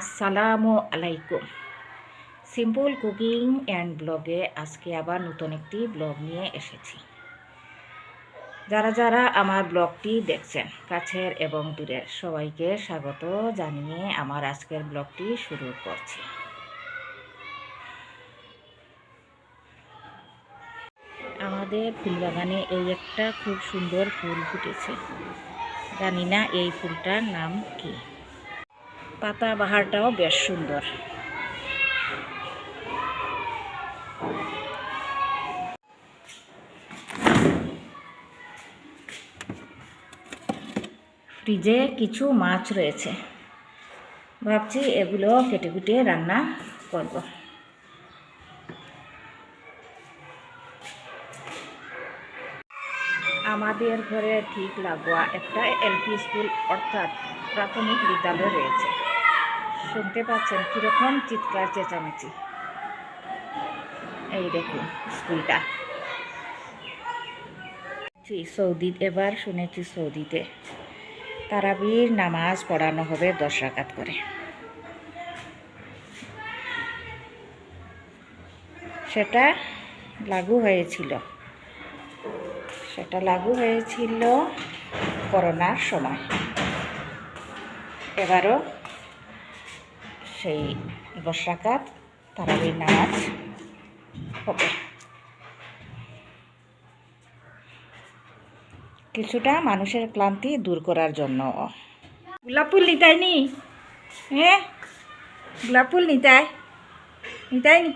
আসসালামু আলাইকুম। Simple cooking and ব্লগে আজকে আবার নতুন একটি ব্লগ নিয়ে এসেছি। যারা যারা আমার ব্লগটি দেখছেন কাছের এবং দূরের, সবাইকে স্বাগত জানিয়ে আমার আজকের ব্লগটি শুরু করছি। আমাদের ফুলবাগানে এই একটা খুব সুন্দর ফুল ফুটেছে। জানি না এই ফুলটার নাম কি। পাতা বাহারটাও বেশ সুন্দর। ফ্রিজে কিছু মাছ রয়েছে। ভাবছি এগুলো কেটে কুটে রান্না করব। আমাদের ঘরে ঠিক লাগোয়া একটা এলপি স্কুল অর্থাৎ প্রাথমিক বিদ্যালয় রয়েছে। শুনতে পাচ্ছেন কীরকম চিৎকার চেঁচামেচি। এই দেখুন স্কুলটা। সৌদি এবার শুনেছি সৌদিতে। তারাবির নামাজ পড়ানো হবে দশ রাকাত করে। সেটা লাগু হয়েছিল। সেটা লাগু হয়েছিল করোনার সময়। এবারও সেই দশ রাকাত তারাবির নামাজ হবে কিছুটা মানুষের ক্লান্তি দূর করার জন্য। গোলাপ ফুল নিতাই নি? হ্যাঁ গোলাপ ফুল নিতাই? নিতাই নি?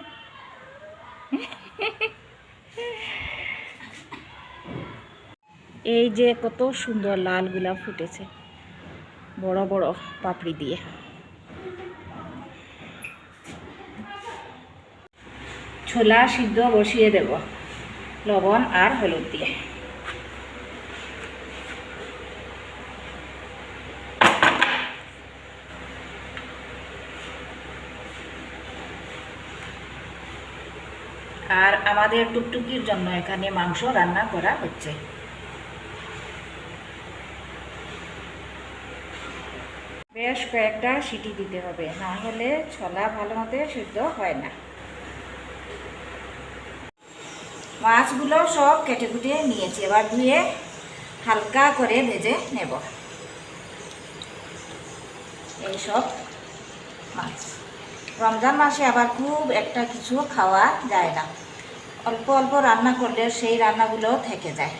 এই যে কত সুন্দর লাল গোলাপ ফুটেছে। বড় বড় পাপড়ি দিয়ে। ছোলা সিদ্ধ বসিয়ে দেব। লবণ আর হলুদ দিয়ে। আর আমাদের টুকটুকির জন্য এখানে মাংস রান্না করা হচ্ছে। বেশ কয়েকটা সিটি দিতে হবে, না হলে ছোলা ভালো মতো সিদ্ধ হয় না। মাছগুলো সব কেটে কুটে নিয়েছি। এবার ধুয়ে হালকা করে ভেজে নেব। এই সব মাছ। রমজান মাসে আবার খুব একটা কিছু খাওয়া যায় না। অল্প অল্প রান্না করলে সেই রান্নাগুলো থেকে যায়।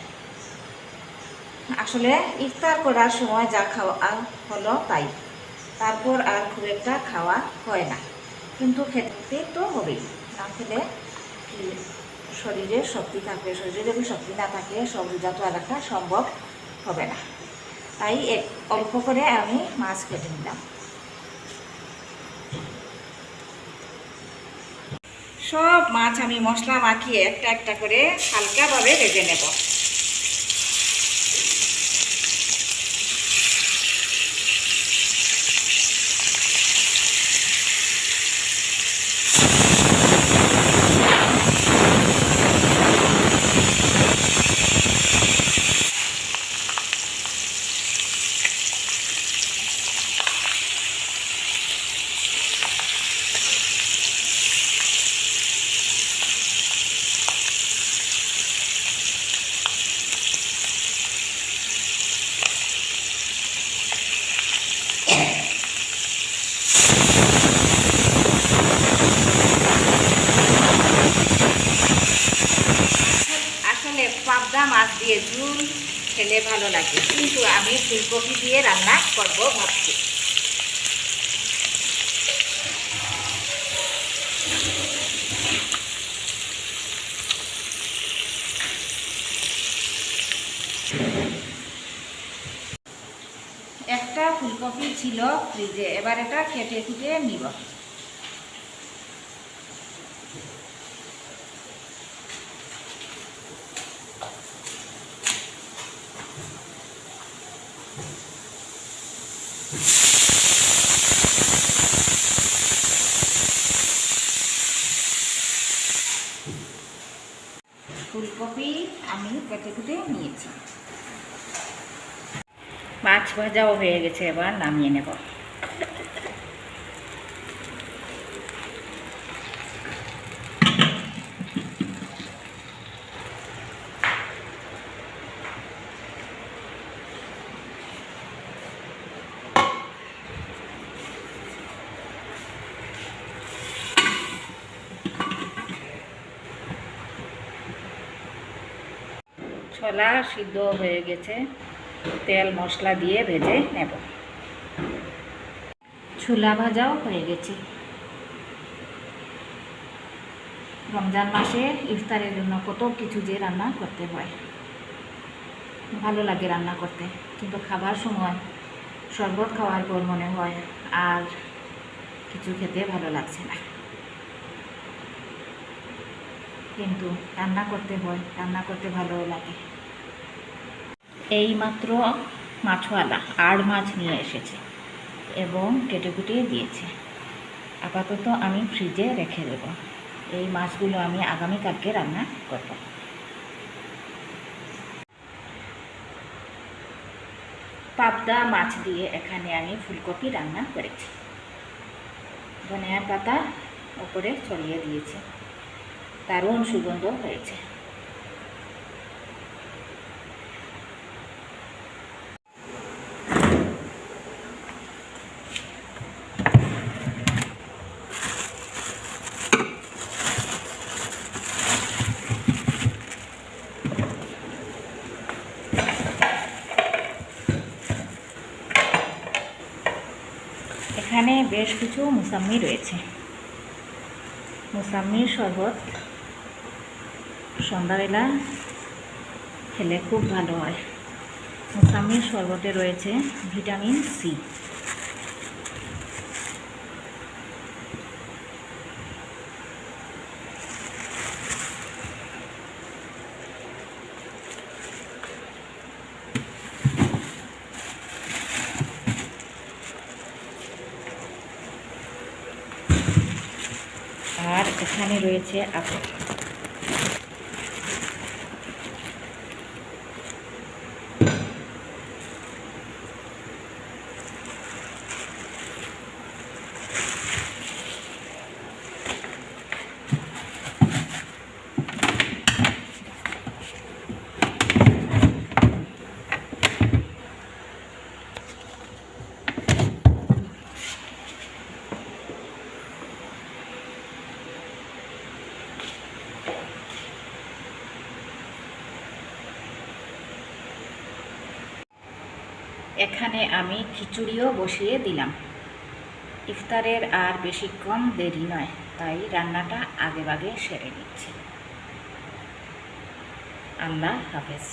আসলে ইফতার করার সময় যা খাওয়া হলো তাই। তারপর আর খুব একটা খাওয়া হয় না। কিন্তু খেতে তো হবেই। না খেলে শরীরে শক্তি থাকবে শরীরে, যদি শক্তি না থাকে সব রোজা তো রাখা সম্ভব হবে না। তাই অল্প করে আমি মাছ কেটে নিলাম। সব মাছ আমি মশলা মাখিয়ে একটা একটা করে হালকাভাবে ভেজে নেব আসলে পাবদা মাছ দিয়ে ঝুল খেলে ভালো লাগে। কিন্তু আমি ফুলকপি দিয়ে রান্না করব ভাবছি। একটা ফুলকপি ছিল ফ্রিজে, এবার এটা খেটে খুঁটে নিব। ফুলকপি আমি কেটে কুটে নিয়েছি। মাছ ভাজাও হয়ে গেছে এবার নামিয়ে নেব। ছোলা সিদ্ধ হয়ে গেছে, তেল মশলা দিয়ে ভেজে নেব। ছোলা ভাজাও হয়ে গেছে। রমজান মাসে ইফতারের জন্য কত কিছু যে রান্না করতে হয়। ভালো লাগে রান্না করতে, কিন্তু খাবার সময় শরবত খাওয়ার পর মনে হয় আর কিছু খেতে ভালো লাগছে না। কিন্তু রান্না করতে হয়, রান্না করতে ভালো লাগে। এই মাত্র মাছওয়ালা আড় মাছ নিয়ে এসেছে এবং কেটে কুটিয়ে দিয়েছে। আপাতত আমি ফ্রিজে রেখে দেব। এই মাছগুলো আমি আগামীকালকে রান্না করব। পাবদা মাছ দিয়ে এখানে আমি ফুলকপি রান্না করেছি। ধনিয়া পাতা ওপরে ছড়িয়ে দিয়েছি। দারুণ সুগন্ধ হয়েছে। এখানে বেশ কিছু মুসাম্মি রয়েছে। মুসাম্মির শরবত সন্ধ্যাবেলা খেলে খুব ভালো হয়। মুসাম্মির শরবতে রয়েছে ভিটামিন সি। আর এখানে রয়েছে আপেল। এখানে আমি খিচুড়িও বসিয়ে দিলাম। ইফতারের আর বেশিক্ষণ দেরি নয়, তাই রান্নাটা আগে বাগে সেরে নিচ্ছি। আল্লাহ হাফেজ।